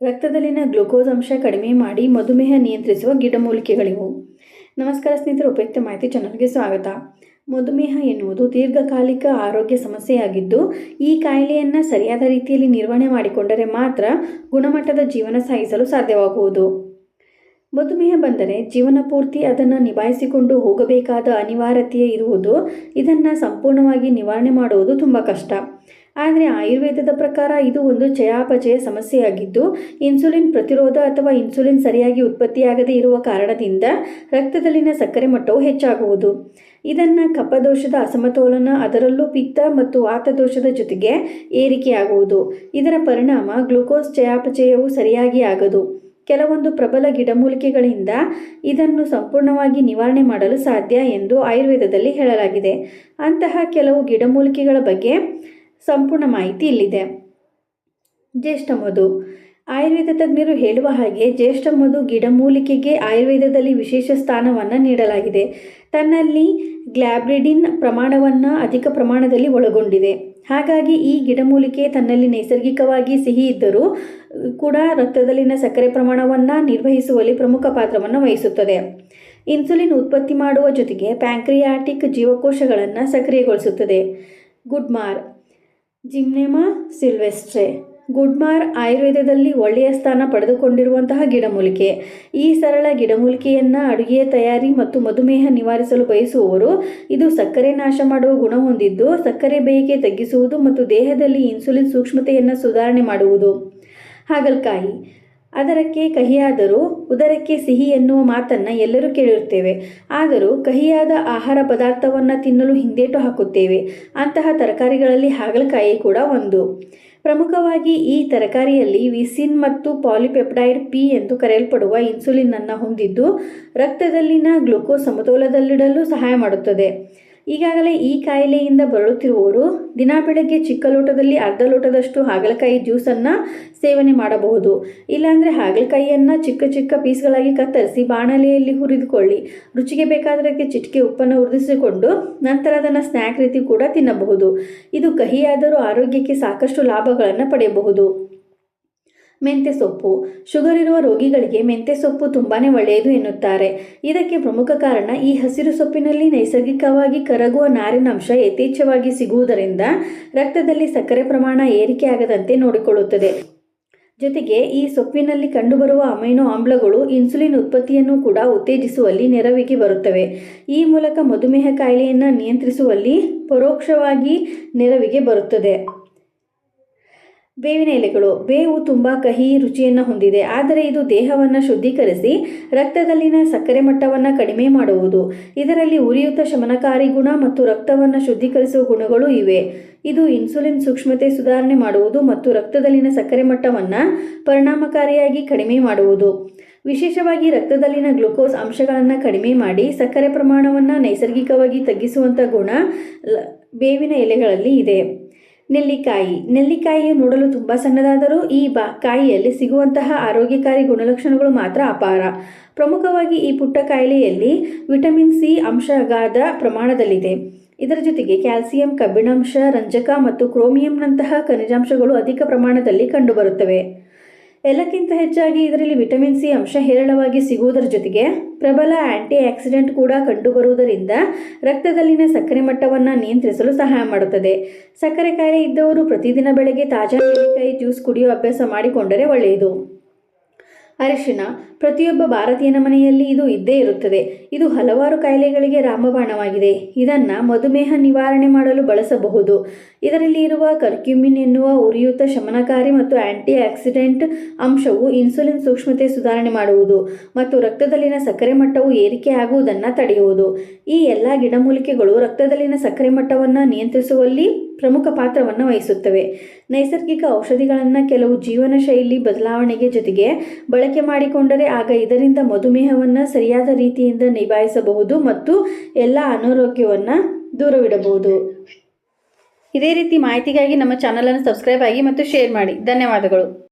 ರಕ್ತದಲ್ಲಿನ ಗ್ಲುಕೋಸ್ ಅಂಶ ಕಡಿಮೆ ಮಾಡಿ ಮಧುಮೇಹ ನಿಯಂತ್ರಿಸುವ ಗಿಡಮೂಲಿಕೆಗಳಿವು. ನಮಸ್ಕಾರ ಸ್ನೇಹಿತರು, ಉಪಯುಕ್ತ ಮಾಹಿತಿ ಚಾನಲ್ಗೆ ಸ್ವಾಗತ. ಮಧುಮೇಹ ಎನ್ನುವುದು ದೀರ್ಘಕಾಲಿಕ ಆರೋಗ್ಯ ಸಮಸ್ಯೆಯಾಗಿದ್ದು, ಈ ಕಾಯಿಲೆಯನ್ನು ಸರಿಯಾದ ರೀತಿಯಲ್ಲಿ ನಿರ್ವಹಣೆ ಮಾಡಿಕೊಂಡರೆ ಮಾತ್ರ ಗುಣಮಟ್ಟದ ಜೀವನ ಸಾಗಿಸಲು ಸಾಧ್ಯವಾಗುವುದು. ಮಧುಮೇಹ ಬಂದರೆ ಜೀವನ ಪೂರ್ತಿ ಅದನ್ನು ನಿಭಾಯಿಸಿಕೊಂಡು ಹೋಗಬೇಕಾದ ಅನಿವಾರ್ಯತೆ ಇರುವುದು. ಇದನ್ನು ಸಂಪೂರ್ಣವಾಗಿ ನಿವಾರಣೆ ಮಾಡುವುದು ತುಂಬ ಕಷ್ಟ. ಆದರೆ ಆಯುರ್ವೇದದ ಪ್ರಕಾರ ಇದು ಒಂದು ಚಯಾಪಚಯ ಸಮಸ್ಯೆಯಾಗಿದ್ದು, ಇನ್ಸುಲಿನ್ ಪ್ರತಿರೋಧ ಅಥವಾ ಇನ್ಸುಲಿನ್ ಸರಿಯಾಗಿ ಉತ್ಪತ್ತಿಯಾಗದೇ ಇರುವ ಕಾರಣದಿಂದ ರಕ್ತದಲ್ಲಿನ ಸಕ್ಕರೆ ಮಟ್ಟವು ಹೆಚ್ಚಾಗುವುದು. ಇದನ್ನು ಕಪ್ಪದೋಷದ ಅಸಮತೋಲನ, ಅದರಲ್ಲೂ ಪಿತ್ತ ಮತ್ತು ವಾತದೋಷದ ಜೊತೆಗೆ ಏರಿಕೆಯಾಗುವುದು. ಇದರ ಪರಿಣಾಮ ಗ್ಲುಕೋಸ್ ಚಯಾಪಚಯವು ಸರಿಯಾಗಿ ಆಗದು. ಕೆಲವೊಂದು ಪ್ರಬಲ ಗಿಡಮೂಲಿಕೆಗಳಿಂದ ಇದನ್ನು ಸಂಪೂರ್ಣವಾಗಿ ನಿವಾರಣೆ ಮಾಡಲು ಸಾಧ್ಯ ಎಂದು ಆಯುರ್ವೇದದಲ್ಲಿ ಹೇಳಲಾಗಿದೆ. ಅಂತಹ ಕೆಲವು ಗಿಡಮೂಲಿಕೆಗಳ ಬಗ್ಗೆ ಸಂಪೂರ್ಣ ಮಾಹಿತಿ ಇಲ್ಲಿದೆ. ಜ್ಯೇಷ್ಠ ಮಧು. ಆಯುರ್ವೇದ ತಜ್ಞರು ಹೇಳುವ ಹಾಗೆ ಜ್ಯೇಷ್ಠ ಮಧು ಗಿಡಮೂಲಿಕೆಗೆ ಆಯುರ್ವೇದದಲ್ಲಿ ವಿಶೇಷ ಸ್ಥಾನವನ್ನು ನೀಡಲಾಗಿದೆ. ತನ್ನಲ್ಲಿ ಗ್ಲಾಬ್ರಿಡಿನ್ ಪ್ರಮಾಣವನ್ನು ಅಧಿಕ ಪ್ರಮಾಣದಲ್ಲಿ ಒಳಗೊಂಡಿದೆ. ಹಾಗಾಗಿ ಈ ಗಿಡಮೂಲಿಕೆ ತನ್ನಲ್ಲಿ ನೈಸರ್ಗಿಕವಾಗಿ ಸಿಹಿ ಇದ್ದರೂ ಕೂಡ ರಕ್ತದಲ್ಲಿನ ಸಕ್ಕರೆ ಪ್ರಮಾಣವನ್ನು ನಿರ್ವಹಿಸುವಲ್ಲಿ ಪ್ರಮುಖ ಪಾತ್ರವನ್ನು ವಹಿಸುತ್ತದೆ. ಇನ್ಸುಲಿನ್ ಉತ್ಪತ್ತಿ ಮಾಡುವ ಜೊತೆಗೆ ಪ್ಯಾಂಕ್ರಿಯಾಟಿಕ್ ಜೀವಕೋಶಗಳನ್ನು ಸಕ್ರಿಯಗೊಳಿಸುತ್ತದೆ. ಗುಡ್ಮಾರ್. ಜಿಮ್ನೆಮಾ ಸಿಲ್ವೆಸ್ಟ್ರೆ. ಗುಡ್ಮಾರ್ ಆಯುರ್ವೇದದಲ್ಲಿ ಒಳ್ಳೆಯ ಸ್ಥಾನ ಪಡೆದುಕೊಂಡಿರುವಂತಹ ಗಿಡಮೂಲಿಕೆ. ಈ ಸರಳ ಗಿಡಮೂಲಿಕೆಯನ್ನು ಅಡುಗೆಯ ತಯಾರಿ ಮತ್ತು ಮಧುಮೇಹ ನಿವಾರಿಸಲು ಬಯಸುವವರು ಇದು ಸಕ್ಕರೆ ನಾಶ ಮಾಡುವ ಗುಣ ಹೊಂದಿದ್ದು, ಸಕ್ಕರೆ ಬೇಯಿಕೆ ತಗ್ಗಿಸುವುದು ಮತ್ತು ದೇಹದಲ್ಲಿ ಇನ್ಸುಲಿನ್ ಸೂಕ್ಷ್ಮತೆಯನ್ನು ಸುಧಾರಣೆ ಮಾಡುವುದು. ಹಾಗಲಕಾಯಿ. ಅದರಕ್ಕೆ ಕಹಿಯಾದರೂ ಉದರಕ್ಕೆ ಸಿಹಿ ಎನ್ನುವ ಮಾತನ್ನು ಎಲ್ಲರೂ ಕೇಳಿರುತ್ತೇವೆ. ಆದರೂ ಕಹಿಯಾದ ಆಹಾರ ಪದಾರ್ಥವನ್ನು ತಿನ್ನಲು ಹಿಂದೇಟು ಹಾಕುತ್ತೇವೆ. ಅಂತಹ ತರಕಾರಿಗಳಲ್ಲಿ ಹಾಗಲಕಾಯಿ ಕೂಡ ಒಂದು. ಪ್ರಮುಖವಾಗಿ ಈ ತರಕಾರಿಯಲ್ಲಿ ವಿಸಿನ್ ಮತ್ತು ಪಾಲಿಪೆಪ್ಟೈಡ್ ಪಿ ಎಂದು ಕರೆಯಲ್ಪಡುವ ಇನ್ಸುಲಿನ್ ಅನ್ನು ಹೊಂದಿದ್ದು, ರಕ್ತದಲ್ಲಿನ ಗ್ಲುಕೋಸ್ ಸಮತೋಲದಲ್ಲಿಡಲು ಸಹಾಯ ಮಾಡುತ್ತದೆ. ಈಗಾಗಲೇ ಈ ಕಾಯಿಲೆಯಿಂದ ಬರುತ್ತಿರುವವರು ದಿನ ಬೆಳಗ್ಗೆ ಚಿಕ್ಕ ಲೋಟದಲ್ಲಿ ಅರ್ಧ ಲೋಟದಷ್ಟು ಹಾಗಲಕಾಯಿ ಜ್ಯೂಸನ್ನು ಸೇವನೆ ಮಾಡಬಹುದು. ಇಲ್ಲಾಂದರೆ ಹಾಗಲಕಾಯಿಯನ್ನು ಚಿಕ್ಕ ಚಿಕ್ಕ ಪೀಸ್ಗಳಾಗಿ ಕತ್ತರಿಸಿ ಬಾಣಲೆಯಲ್ಲಿ ಹುರಿದುಕೊಳ್ಳಿ. ರುಚಿಗೆ ಬೇಕಾದರೆ ಚಿಟಿಕೆ ಉಪ್ಪನ್ನು ಹುರಿದಿಸಿಕೊಂಡು ನಂತರ ಅದನ್ನು ಸ್ನ್ಯಾಕ್ ರೀತಿ ಕೂಡ ತಿನ್ನಬಹುದು. ಇದು ಕಹಿಯಾದರೂ ಆರೋಗ್ಯಕ್ಕೆ ಸಾಕಷ್ಟು ಲಾಭಗಳನ್ನು ಪಡೆಯಬಹುದು. ಮೆಂತ್ಯ ಸೊಪ್ಪು. ಶುಗರ್ ಇರುವ ರೋಗಿಗಳಿಗೆ ಮೆಂತ್ಯ ಸೊಪ್ಪು ತುಂಬಾ ಒಳ್ಳೆಯದು ಎನ್ನುತ್ತಾರೆ. ಇದಕ್ಕೆ ಪ್ರಮುಖ ಕಾರಣ ಈ ಹಸಿರು ಸೊಪ್ಪಿನಲ್ಲಿ ನೈಸರ್ಗಿಕವಾಗಿ ಕರಗುವ ನಾರಿನಂಶ ಯಥೇಚ್ಛವಾಗಿ ಸಿಗುವುದರಿಂದ ರಕ್ತದಲ್ಲಿ ಸಕ್ಕರೆ ಪ್ರಮಾಣ ಏರಿಕೆಯಾಗದಂತೆ ನೋಡಿಕೊಳ್ಳುತ್ತದೆ. ಜೊತೆಗೆ ಈ ಸೊಪ್ಪಿನಲ್ಲಿ ಕಂಡುಬರುವ ಅಮೈನೋ ಆಮ್ಲಗಳು ಇನ್ಸುಲಿನ್ ಉತ್ಪತ್ತಿಯನ್ನು ಕೂಡ ಉತ್ತೇಜಿಸುವಲ್ಲಿ ನೆರವಿಗೆ ಬರುತ್ತವೆ. ಈ ಮೂಲಕ ಮಧುಮೇಹ ಕಾಯಿಲೆಯನ್ನು ನಿಯಂತ್ರಿಸುವಲ್ಲಿ ಪರೋಕ್ಷವಾಗಿ ನೆರವಿಗೆ ಬರುತ್ತದೆ. ಬೇವಿನ ಎಲೆಗಳು. ಬೇವು ತುಂಬ ಕಹಿ ರುಚಿಯನ್ನು ಹೊಂದಿದೆ. ಆದರೆ ಇದು ದೇಹವನ್ನು ಶುದ್ಧೀಕರಿಸಿ ರಕ್ತದಲ್ಲಿನ ಸಕ್ಕರೆ ಮಟ್ಟವನ್ನು ಕಡಿಮೆ ಮಾಡುವುದು. ಇದರಲ್ಲಿ ಉರಿಯುತ ಶಮನಕಾರಿ ಗುಣ ಮತ್ತು ರಕ್ತವನ್ನು ಶುದ್ಧೀಕರಿಸುವ ಗುಣಗಳು ಇವೆ. ಇದು ಇನ್ಸುಲಿನ್ ಸೂಕ್ಷ್ಮತೆ ಸುಧಾರಣೆ ಮಾಡುವುದು ಮತ್ತು ರಕ್ತದಲ್ಲಿನ ಸಕ್ಕರೆ ಮಟ್ಟವನ್ನು ಪರಿಣಾಮಕಾರಿಯಾಗಿ ಕಡಿಮೆ ಮಾಡುವುದು. ವಿಶೇಷವಾಗಿ ರಕ್ತದಲ್ಲಿನ ಗ್ಲುಕೋಸ್ ಅಂಶಗಳನ್ನು ಕಡಿಮೆ ಮಾಡಿ ಸಕ್ಕರೆ ಪ್ರಮಾಣವನ್ನು ನೈಸರ್ಗಿಕವಾಗಿ ತಗ್ಗಿಸುವಂಥ ಗುಣ ಬೇವಿನ ಎಲೆಗಳಲ್ಲಿ ಇದೆ. ನೆಲ್ಲಿಕಾಯಿ. ನೆಲ್ಲಿಕಾಯಿಯು ನೋಡಲು ತುಂಬ ಸಣ್ಣದಾದರೂ ಈ ಬಾ ಕಾಯಿಯಲ್ಲಿ ಸಿಗುವಂತಹ ಆರೋಗ್ಯಕಾರಿ ಗುಣಲಕ್ಷಣಗಳು ಮಾತ್ರ ಅಪಾರ. ಪ್ರಮುಖವಾಗಿ ಈ ಪುಟ್ಟ ಕಾಯಿಲೆಯಲ್ಲಿ ವಿಟಮಿನ್ ಸಿ ಅಂಶ ಪ್ರಮಾಣದಲ್ಲಿದೆ. ಇದರ ಜೊತೆಗೆ ಕ್ಯಾಲ್ಸಿಯಂ, ಕಬ್ಬಿಣಾಂಶ, ರಂಜಕ ಮತ್ತು ಕ್ರೋಮಿಯಂನಂತಹ ಖನಿಜಾಂಶಗಳು ಅಧಿಕ ಪ್ರಮಾಣದಲ್ಲಿ ಕಂಡುಬರುತ್ತವೆ. ಎಲ್ಲಕ್ಕಿಂತ ಹೆಚ್ಚಾಗಿ ಇದರಲ್ಲಿ ವಿಟಮಿನ್ ಸಿ ಅಂಶ ಹೇರಳವಾಗಿ ಸಿಗುವುದರ ಜೊತೆಗೆ ಪ್ರಬಲ ಆಂಟಿ ಆಕ್ಸಿಡೆಂಟ್ ಕೂಡ ಕಂಡುಬರುವುದರಿಂದ ರಕ್ತದಲ್ಲಿನ ಸಕ್ಕರೆ ಮಟ್ಟವನ್ನು ನಿಯಂತ್ರಿಸಲು ಸಹಾಯ ಮಾಡುತ್ತದೆ. ಸಕ್ಕರೆ ಕಾಯಿಲೆ ಇದ್ದವರು ಪ್ರತಿದಿನ ಬೆಳಗ್ಗೆ ತಾಜಾ ನೆಲ್ಲಿಕಾಯಿ ಜ್ಯೂಸ್ ಕುಡಿಯುವ ಅಭ್ಯಾಸ ಮಾಡಿಕೊಂಡರೆ ಒಳ್ಳೆಯದು. ಅರಿಶಿನ, ಪ್ರತಿಯೊಬ್ಬ ಭಾರತೀಯನ ಮನೆಯಲ್ಲಿ ಇದು ಇದ್ದೇ ಇರುತ್ತದೆ. ಇದು ಹಲವಾರು ಕಾಯಿಲೆಗಳಿಗೆ ರಾಮಬಾಣವಾಗಿದೆ. ಇದನ್ನು ಮಧುಮೇಹ ನಿವಾರಣೆ ಮಾಡಲು ಬಳಸಬಹುದು. ಇದರಲ್ಲಿ ಇರುವ ಕರ್ಕ್ಯುಮಿನ್ ಎನ್ನುವ ಉರಿಯೂತ ಶಮನಕಾರಿ ಮತ್ತು ಆಂಟಿ ಆಕ್ಸಿಡೆಂಟ್ ಅಂಶವು ಇನ್ಸುಲಿನ್ ಸೂಕ್ಷ್ಮತೆ ಸುಧಾರಣೆ ಮಾಡುವುದು ಮತ್ತು ರಕ್ತದಲ್ಲಿನ ಸಕ್ಕರೆ ಮಟ್ಟವು ಏರಿಕೆ ಆಗುವುದನ್ನು ತಡೆಯುವುದು. ಈ ಎಲ್ಲ ಗಿಡಮೂಲಿಕೆಗಳು ರಕ್ತದಲ್ಲಿನ ಸಕ್ಕರೆ ಮಟ್ಟವನ್ನು ನಿಯಂತ್ರಿಸುವಲ್ಲಿ ಪ್ರಮುಖ ಪಾತ್ರವನ್ನು ವಹಿಸುತ್ತವೆ. ನೈಸರ್ಗಿಕ ಔಷಧಿಗಳನ್ನು ಕೆಲವು ಜೀವನ ಶೈಲಿ ಬದಲಾವಣೆಗೆ ಜೊತೆಗೆ ಬಳಕೆ ಮಾಡಿಕೊಂಡರೆ ಆಗ ಇದರಿಂದ ಮಧುಮೇಹವನ್ನು ಸರಿಯಾದ ರೀತಿಯಿಂದ ನಿಭಾಯಿಸಬಹುದು ಮತ್ತು ಎಲ್ಲ ಅನಾರೋಗ್ಯವನ್ನು ದೂರವಿಡಬಹುದು. ಇದೇ ರೀತಿ ಮಾಹಿತಿಗಾಗಿ ನಮ್ಮ ಚಾನಲನ್ನು ಸಬ್ಸ್ಕ್ರೈಬ್ ಆಗಿ ಮತ್ತು ಶೇರ್ ಮಾಡಿ. ಧನ್ಯವಾದಗಳು.